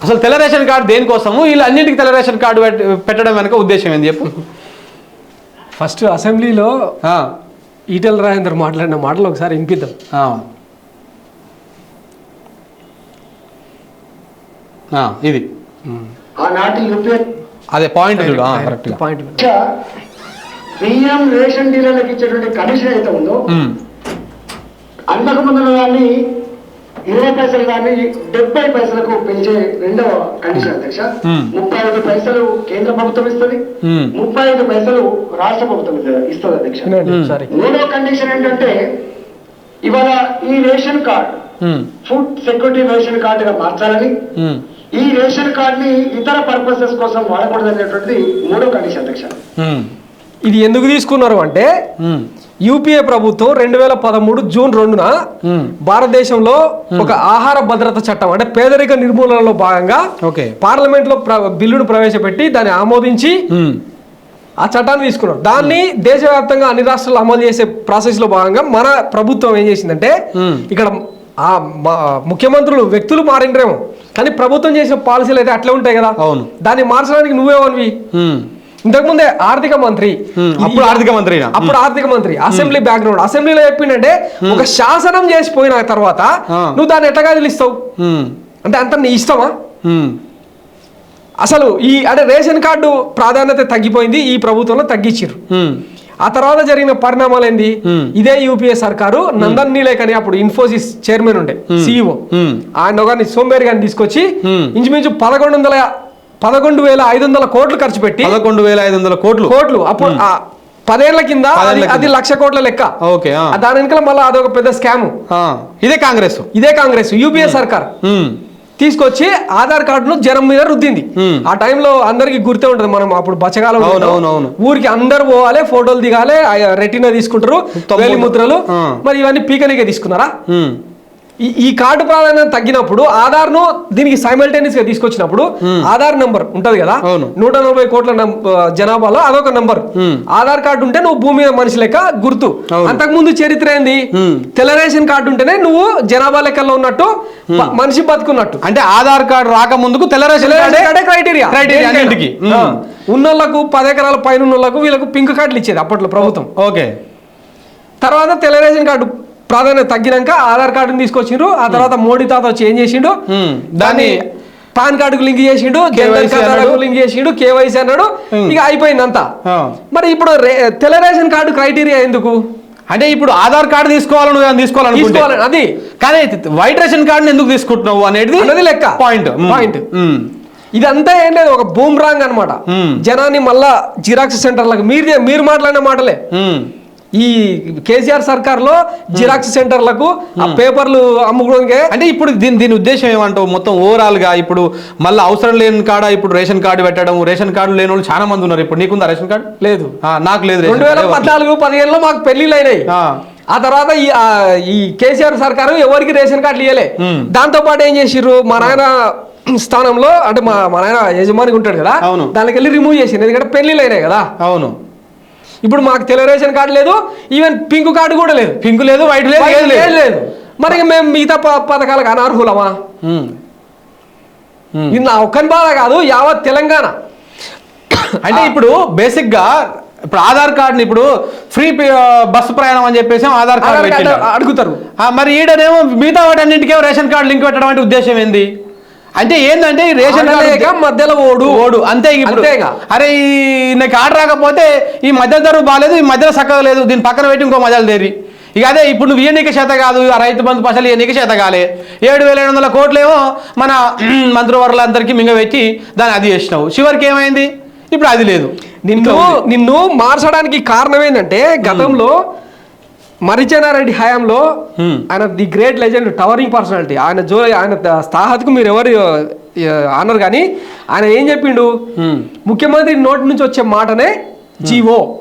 అసలు తెల్ల ration card దేనికోసము? వీళ్ళు అన్నింటికి తెల్ల రేషన్ కార్డు పెట్- పెట్టడం వెనక ఉద్దేశం ఏంది చెప్పు. ఫస్ట్ అసెంబ్లీలో ఆ, ఈటెల రాజేందర్ మాట్లాడిన మాటలు ఒకసారి వినిపిద్దాం ఆ. ఆ, ఇది. అదే పాయింట్ పాయింట్ బియ్యం రేషన్ డీలర్లకు ఇచ్చేటువంటి కమిషన్ అయితే ఉందో అంతకు ముందు దాన్ని ఇరవై పైసలు కానీ డెబ్బై పైసలకు పెంచే రెండవ కండిషన్ అధ్యక్ష. ముప్పై ఐదు పైసలు కేంద్ర ప్రభుత్వం ఇస్తుంది. ముప్పై ఐదు పైసలు రాష్ట్ర ప్రభుత్వం ఇస్తుంది- అధ్యక్ష. సరే. మూడో కండిషన్ ఏంటంటే ఇవాళ ఈ ration card food security ration కార్డుగా మార్చాలని ఈ రేషన్ కార్డ్ని ఇతర పర్పసెస్ కోసం వాడకూడదు అనేటువంటిది మూడో కండిషన్ అధ్యక్ష. ఇది ఎందుకు తీసుకున్నారు అంటే యూపీఏ ప్రభుత్వం రెండు వేల పదమూడు జూన్ రెండున భారతదేశంలో ఒక ఆహార భద్రత చట్టం అంటే పేదరిక నిర్మూలనలో భాగంగా ఓకే. పార్లమెంట్లో బిల్లును ప్రవేశపెట్టి దాన్ని ఆమోదించి ఆ చట్టాన్ని తీసుకున్నారు దాన్ని దేశవ్యాప్తంగా అన్ని రాష్ట్రాలు అమలు చేసే ప్రాసెస్లో భాగంగా మన ప్రభుత్వం ఏం చేసిందంటే. ఇక్కడ ఆ ముఖ్యమంత్రులు వ్యక్తులు మారిండ్రేమో. కానీ ప్రభుత్వం చేసిన పాలసీలు అయితే అట్లే ఉంటాయి కదా. అవును. దాన్ని మార్చడానికి నువ్వేమనివి? ఇంతకుముందే ఆర్థిక మంత్రి. అప్పుడు ఆర్థిక మంత్రినా? అప్పుడు ఆర్థిక మంత్రి అసెంబ్లీ బ్యాక్గ్రౌండ్. అసెంబ్లీలో చెప్పిండంటే ఒక శాసనం చేసిపోయిన తర్వాత. నువ్వు దాన్ని ఎట్లా కదిలిస్తావు? అంటే అంత నీ ఇష్టమా? అసలు ఈ అంటే రేషన్ కార్డు ప్రాధాన్యత తగ్గిపోయింది ఈ ప్రభుత్వంలో తగ్గించారు ఆ తర్వాత జరిగిన పరిణామాలు ఏంది. ఇదే యూపీఏ సర్కారు నందన్ నీలేక్ అని అప్పుడు ఇన్ఫోసిస్ చైర్మన్ ఉండే సిఇఓ. ఆయన ఒకరిని సోంబేరి గారిని తీసుకొచ్చి. ఇంచుమించు పదకొండు వందల పదకొండు వేల ఐదు వందల కోట్లు ఖర్చు పెట్టి పదకొండు వేల ఐదు వందల కోట్లు. కోట్లు. అప్పుడు పదేళ్ళ కింద అది-. లక్ష కోట్ల లెక్క. ఓకే దాని వెనకాల మళ్ళీ అదొక పెద్ద స్కామ్. ఇదే కాంగ్రెస్. ఇదే కాంగ్రెస్ యూపీఏ సర్కార్. తీసుకొచ్చి ఆధార్ కార్డును జనం మీద రుద్దింది. ఆ టైంలో అందరికి గుర్తే ఉంటది మనం అప్పుడు బచ్చగాలం. ఊరికి అందరు పోవాలి ఫోటోలు దిగాలి రెటీనా తీసుకుంటారు ముద్రలు. మరి ఇవన్నీ పీకనికే తీసుకున్నారా? ఈ- కార్డు ప్రాధాన్యత తగ్గినప్పుడు ఆధార్ను దీనికి సైమల్టేనియస్గా తీసుకొచ్చినప్పుడు ఆధార్ నంబర్ ఉంటది కదా. నూట నలభై కోట్ల జనాభాలో అదొక నంబర్. Hmm. ఆధార్ కార్డు ఉంటే నువ్వు భూమి మీద మనిషి లెక్క గుర్తు. అంతకు ముందు చరిత్ర ఏంది? Hmm. తెల్ల రేషన్ కార్డు ఉంటేనే నువ్వు జనాభా లెక్కల్లో ఉన్నట్టు మనిషి బతుకున్నట్టు. అంటే ఆధార్ కార్డు రాకముందుకు తెల్ల రేషన్ కార్డే క్రైటీరియా. ఉన్నోళ్ళకు పది ఎకరాల పైన ఉన్నోళ్ళకు వీళ్ళకు పింక్ కార్డులు ఇచ్చేది అప్పట్లో ప్రభుత్వం. ఓకే. తర్వాత తెల్ల రేషన్ కార్డు ప్రాధాన్యత తగ్గినాక ఆధార్ కార్డుని తీసుకొచ్చిండ్రు ఆ తర్వాత మోడీ తాత ఏం చేసిండు మ్మ్. దాన్ని పాన్ కార్డుకు లింక్ చేసిండు ఖాతాకు. లింక్ చేసిండు కేవైసీ అన్నాడు మ్మ్. ఇక అయిపోయింది అంతా ఆ. మరి ఇప్పుడు తెల్ల రేషన్ కార్డు క్రైటీరియా ఎందుకు అంటే ఇప్పుడు ఆధార్ కార్డు తీసుకోవాలని తీసుకోవాలని అది కానీ వైట్ రేషన్ కార్డుని ఎందుకు తీసుకుంటున్నావు అనేది లెక్క. Point Point. ఇదంతా ఏం లేదు ఒక బూమ్ రాంగ్ అనమాట. జనాన్ని మళ్ళా జిరాక్స్ సెంటర్లకు మీరు మీరు మాట్లాడిన మాటలే ఈ కేసీఆర్ సర్కార్లో జిరాక్స్ సెంటర్లకు ఆ పేపర్లు అమ్ముకోవడానికి అంటే ఇప్పుడు దీని దీని ఉద్దేశం ఏమంటావు? మొత్తం ఓవరాల్గా ఇప్పుడు మళ్ళీ అవసరం లేని కాడ ఇప్పుడు రేషన్ కార్డు పెట్టడం రేషన్ కార్డు లేని వాళ్ళు చాలా మంది ఉన్నారు. ఇప్పుడు నీకుందా రేషన్ కార్డు? లేదు. నాకు లేదు రెండు వేల. పద్నాలుగు పదిహేనులో మాకు పెళ్ళిళ్ళు అయినాయి. ఆ. తర్వాత ఈ కేసీఆర్ సర్కారు ఎవరికి రేషన్ కార్డులు ఇవ్వలే మ్మ్. దాంతో పాటు ఏం చేసిర్రు? మా నాయన స్థానంలో అంటే మా మా నాయన యజమానికి ఉంటాడు కదా. దానికి వెళ్ళి రిమూవ్ చేసింది ఎందుకంటే పెళ్ళిళ్ళు అయినాయి కదా. అవును. ఇప్పుడు మాకు తెల్ల రేషన్ కార్డు లేదు ఈవెన్ పింక్ కార్డు కూడా లేదు. పింక్ లేదు వైట్ లేదు వైట్ లేదు. లేదు. మరి మేము మిగతా పథకాలకు అనర్హులమా. ఇది నా ఒక్కని బాధ కాదు యావత్ తెలంగాణ. అంటే ఇప్పుడు బేసిక్గా ఇప్పుడు ఆధార్ కార్డుని ఇప్పుడు ఫ్రీ బస్సు ప్రయాణం అని చెప్పేసి ఆధార్ కార్డు. అడుగుతారు. మరి ఈడనేమో మిగతా వాటన్నింటికేమో రేషన్ కార్డు లింక్ పెట్టడం అంటే ఉద్దేశం ఏంది? అంటే ఏందంటే ఈ రేషన్ మధ్యలో ఓడు. ఓడు. అంతే ఇప్పుడు. అంతేగా. అరే ఈ నాకు ఆర్డర్ రాకపోతే ఈ మధ్య ధర బాగాలేదు ఈ మధ్యలో చక్కగా లేదు దీని పక్కన పెట్టి ఇంకో మధ్యలో దేరి. ఇక అదే ఇప్పుడు నువ్వు ఇయ్యనీకి చేత కాదు ఆ రైతు బంధు పసలు ఇయ్యనీకి చేత కాలే. ఏడు వేల ఏడు వందల కోట్లేమో మన మంత్రివర్లందరికీ మింగబెట్టి దాన్ని అది చేసినావు. చివరికి ఏమైంది? ఇప్పుడు అది లేదు. నిన్ను నిన్ను మార్చడానికి కారణం ఏంటంటే గతంలో మరిచేనారెడ్డి హయాంలో. ఆయన the great legend towering personality. ఆయన జో ఆయన స్థాహత్కు మీరు ఎవరు ఆనర్ కానీ ఆయన ఏం చెప్పిండు. ముఖ్యమంత్రి నోటి నుంచి వచ్చే మాటనే జీవో.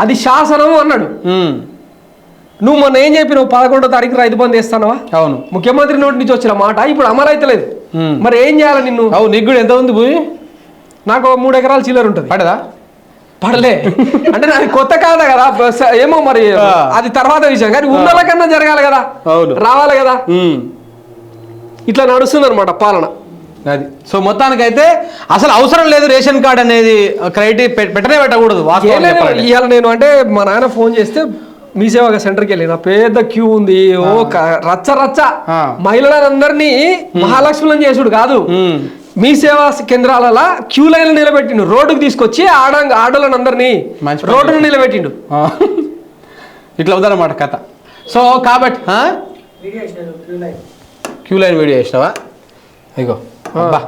అది శాసనం అన్నాడు. నువ్వు మొన్న ఏం చెప్పినావు? పదకొండో తారీఖు రైతు బంధు వేస్తానవా? అవును. ముఖ్యమంత్రి నోటి నుంచి వచ్చిన మాట ఇప్పుడు Hmm. మరి ఏం చేయాలి నిన్ను? అవు నీకు కూడా ఎంత ఉంది భూమి? నాకు మూడు ఎకరాల చిల్లర ఉంటుంది. పడదా? పడలే. అంటే నాది కొత్త కాదా కదా? ఏమో మరి. అది తర్వాత విషయం. కానీ ఉన్నల కన్నా జరగాలి కదా? అవును. రావాలి కదా. ఇట్లా నడుస్తుంది అనమాట పాలన. అది. సో మొత్తానికైతే అసలు అవసరం లేదు రేషన్ కార్డ్ అనేది క్రైటీ పెట్టనే పెట్టకూడదు. ఇవాళ నేను? అంటే మా నాన్న ఫోన్ చేస్తే మీ సేవ సెంటర్కి వెళ్ళిన. పెద్ద క్యూ ఉంది. ఓ రచ్చ రచ్చ. మహిళలందరినీ మహాలక్ష్ములను చేసుడు కాదు. మీ సేవా కేంద్రాలలో క్యూ లైన్ నిలబెట్టిండు. రోడ్డుకు తీసుకొచ్చి ఆడ ఆడోళ్ళని అందరినీ రోడ్డును నిలబెట్టిండు. ఇట్లా ఉందన్నమాట కథ. సో కాబట్టి? క్యూ లైన్ వీడియో చేసినావా? ఇగో ఆ.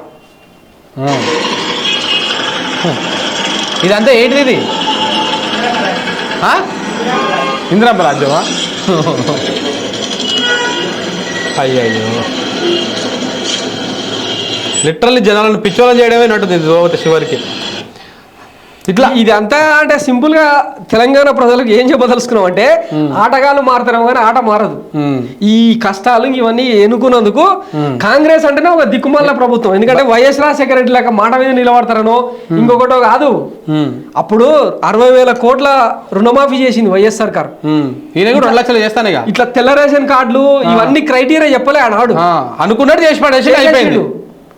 ఇదంతా ఏంటిది? ఇది ఆ? ఇందిరాంబ రాజ్యమా అయ్యయ్యో. లిటరల్లీ జనాలను పిచ్చోళం చేయడమే నటుంది ఇది చివరికి ఇట్లా ఇది అంతా అంటే సింపుల్గా తెలంగాణ ప్రజలకు ఏం చెప్పదలుచుకున్నాం అంటే ఆటగాళ్ళు మారుతారేమో కానీ ఆట మారదు. ఈ కష్టాలు ఇవన్నీ ఎన్నుకున్నందుకు కాంగ్రెస్ అంటేనే ఒక దిక్కుమాల ప్రభుత్వం. ఎందుకంటే వైఎస్ రాజశేఖర రెడ్డి లాగా మాట మీద నిలబడతారనో ఇంకొకటో కాదు. అప్పుడు అరవై వేల కోట్ల రుణమాఫీ చేసింది వైఎస్ సర్కార్. రెండు లక్షలు చేస్తానుగా ఇట్లా తెల్ల రేషన్ కార్డులు ఇవన్నీ క్రైటీరియా చెప్పలే ఆనాడు. అనుకున్నట్టు చేసి పడేసి అయిపోయింది.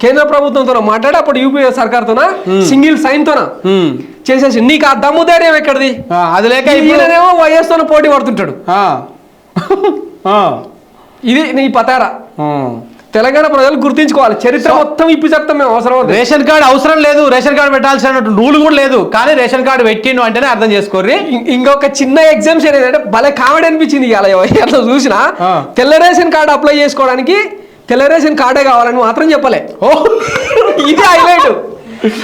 కేంద్ర ప్రభుత్వంతో మాట్లాడి? అప్పుడు యూపీఏ సర్కార్తోన? సింగిల్ సైన్ తోన ఉమ్. చేసేసి నీకు ఆ దమ్ము ధైర్యం ఎక్కడిది? అది లేక ఈయననేమో వైఎస్ తోన పోటీ పడుతుంటాడు. ఇది నీ పతారా. తెలంగాణ ప్రజలు గుర్తించుకోవాలి. చరిత్ర మొత్తం ఇప్పి చెప్తాం మేము అవసరం. రేషన్ కార్డు అవసరం లేదు. రేషన్ కార్డు పెట్టాల్సిన రూల్ కూడా లేదు. కానీ రేషన్ కార్డు పెట్టిండు అంటేనే అర్థం చేసుకోర్రి. ఇంకొక చిన్న ఎగ్జామ్షన్ ఏంటంటే భలే కామెడీ అనిపించింది ఇవాళ. చూసిన. తెల్ల రేషన్ కార్డు అప్లై చేసుకోవడానికి తెల్ల రేషన్ కార్డే కావాలని మాత్రం చెప్పలే. ఓ. ఇది హైలైట్.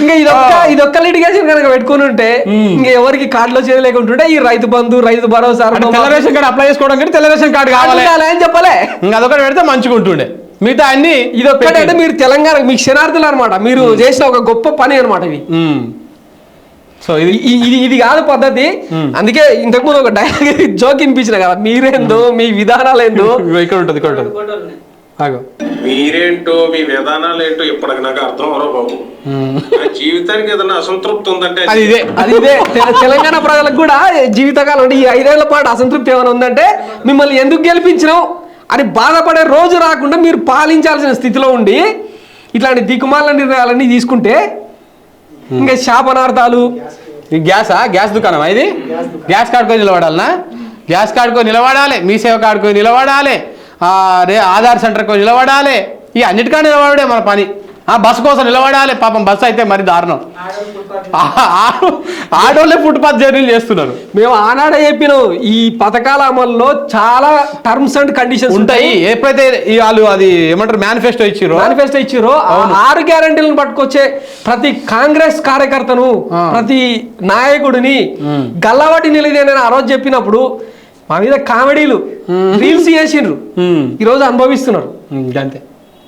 ఇంకా ఇదొక్క ఇదొక్క లిటిగేషన్ కనుక పెట్టుకుని ఉంటే ఇంకా ఎవరికి కార్డులో చేయలేకుంటుంటే ఈ రైతు బంధు రైతు భరోసా తెల్ల రేషన్ కార్డు అప్లై చేసుకోవడం కంటే తెల్ల రేషన్ కార్డు కావాలి. అని చెప్పలే. ఇంకా అదొకటి పెడితే మంచిగా ఉంటుండే. మిగతా అన్ని ఇదొక్కటే అంటే మీరు తెలంగాణ మీకు శనార్థులు అనమాట మీరు చేసిన ఒక గొప్ప పని అనమాట ఇది. సో ఇది ఇది ఇది కాదు పద్ధతి. అందుకే ఇంతకుముందు ఒక డైలాగ్ జోక్ వినిపించిన కదా. మీరేందో మీ విధానాలు ఏందో ఇక్కడ ఉంటుంది ఇక్కడ ఉంటుంది. ఆగో మీరేంటో మీ విధానాలు ఏంటో ఇప్పటికి నాకు అర్థం అవరో బాబు. నా జీవితానికి ఏదైనా అసంతృప్తి ఉందంటే అది ఇదే అది ఇదే. తె- తెలంగాణ ప్రజలకు కూడా జీవితకాలం అంటే ఈ ఐదేళ్ళ పాటు అసంతృప్తి ఏమైనా ఉందంటే మిమ్మల్ని ఎందుకు గెలిపించినావు? అని బాధపడే రోజు రాకుండా మీరు పాలించాల్సిన స్థితిలో ఉండి ఇట్లాంటి దిక్కుమాల నిర్ణయాలన్నీ తీసుకుంటే ఇంకా శాపనార్థాలు ఈ గ్యాసా? గ్యాస్ దుకాణమా ఇది? గ్యాస్ కార్డుకొని నిలబడాలనా? గ్యాస్ కార్డుకొని నిలబడాలి. మీ సేవ కార్డుకొని నిలబడాలి. రే ఆధార్ సెంటర్కి నిలబడాలి. ఈ అన్నిటికా నిలబడే మన పని. ఆ బస్సు కోసం నిలబడాలి. పాపం బస్సు అయితే మరి దారుణం. ఆ- ఆ- ఆటోలే ఫుట్పాత్ జర్నీలు చేస్తున్నారు. మేము ఆనాడే చెప్పినాం ఈ పథకాల అమల్లో చాలా టర్మ్స్ అండ్ కండిషన్స్ ఉంటాయి. ఎప్పుడైతే వాళ్ళు అది ఏమంటారు మేనిఫెస్టో ఇచ్చిరో? మేనిఫెస్టో ఇచ్చిరో ఆ ఆరు గ్యారంటీలను పట్టుకొచ్చే ప్రతి కాంగ్రెస్ కార్యకర్తను. ప్రతి నాయకుడిని గల్లవాటి నిలదేనని ఆ రోజు చెప్పినప్పుడు మా మీద కామెడీలు రీల్స్ చేసిండ్రు. ఉమ్, ఈ రోజు అనుభవిస్తున్నారు అంతే